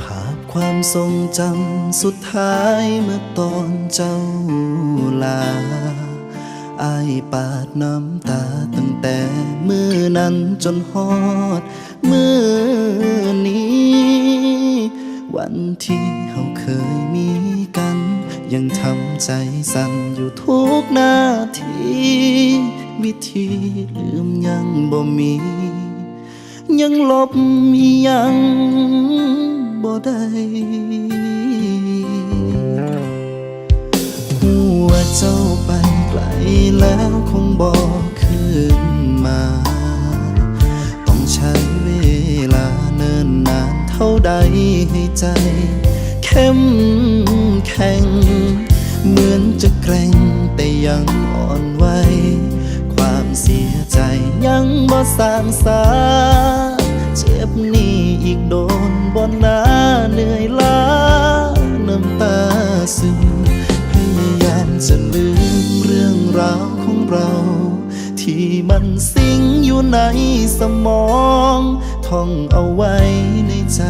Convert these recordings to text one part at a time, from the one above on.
ภาพความทรงจำสุดท้ายเมื่อตอนเจ้าลาอายปาดน้ำตาตั้งแต่มือนั้นจนฮอดมือนี้ วันที่เราเคยมีกัน ยังทำใจสั่นอยู่ทุกนาที วิธีลืมยังบ่มี ยังลบอียังบ่ได้หัวาเจ้าไปไกลแล้วคงบอกคืนมา ท่าใดให้ใจ เข้มแข็ง เหมือนจะแกร่งแต่ยังอ่อนไหวความเสียใจยังบ่สางสา เจ็บนี่อีกโดนบ มันสิงอยู่ในสมอง ท่องเอาไว้ในใจ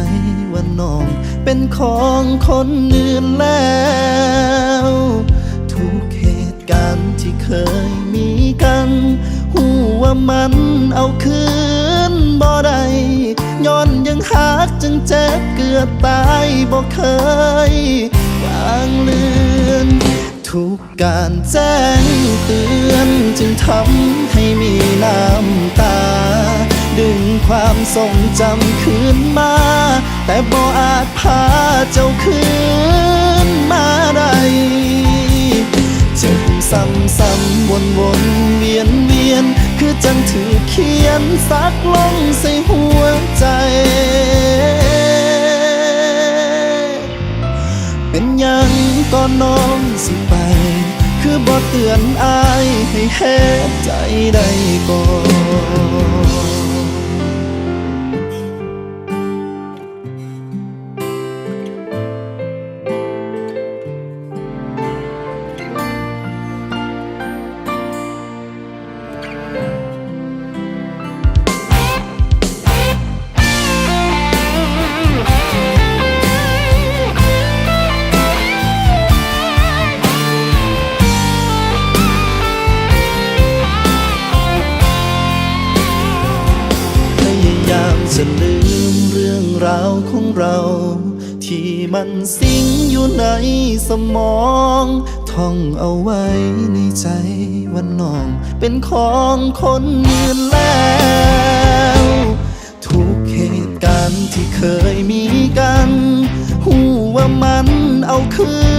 ว่าน้อง เป็นของคนอื่นแล้ว ทุกเหตุการณ์ที่เคยมีกันหูว่ามันเอาคืนบ่ได้ย้อนยังหักจึงเจ็บเกือบตายบ่เคยวางเลือน ทุกการแจ้งเตือนจึงทำให้มีน้ำตา ดึงความทรงจำคืนมา แต่บ่อาจพาเจ้าคืนมาได้เจ็บซ้ำซ้ำวนวนเวียนเวียน คือจังถือเขียนซักลงใส่หัวใจเป็นยัง ก็น้องสิไป คือบ่เตือนอายให้เฮ็ดใจได้ก่อน จะลืมเรื่องราวของเรา ที่มันสิงอยู่ในสมอง ท่องเอาไว้ในใจว่าน้อง เป็นของคนอื่นแล้ว ทุกเหตุการณ์ที่เคยมีกันหูว่ามันเอาคืน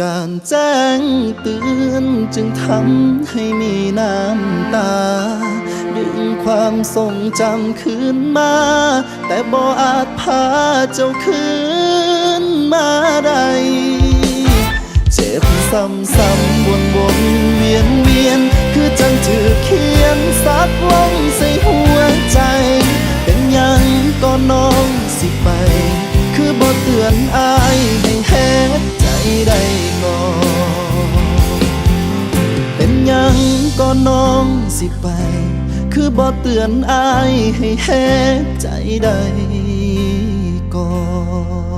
การแจ้งเตือนจึงทำให้มีน้ำตา ดึงความทรงจำคืนมา แต่บ่อาจพาเจ้าคืนมาได้เจ็บซ้ำซ้ำวนวนเวียนเวียน คือจังถือเขียนซักลงใส่หัวใจ เป็นยังก็น้องสิไป คือบ่เตือนอ น้องสิไป คือบ่เตือนอายให้เฮ็ดใจได้ก่อน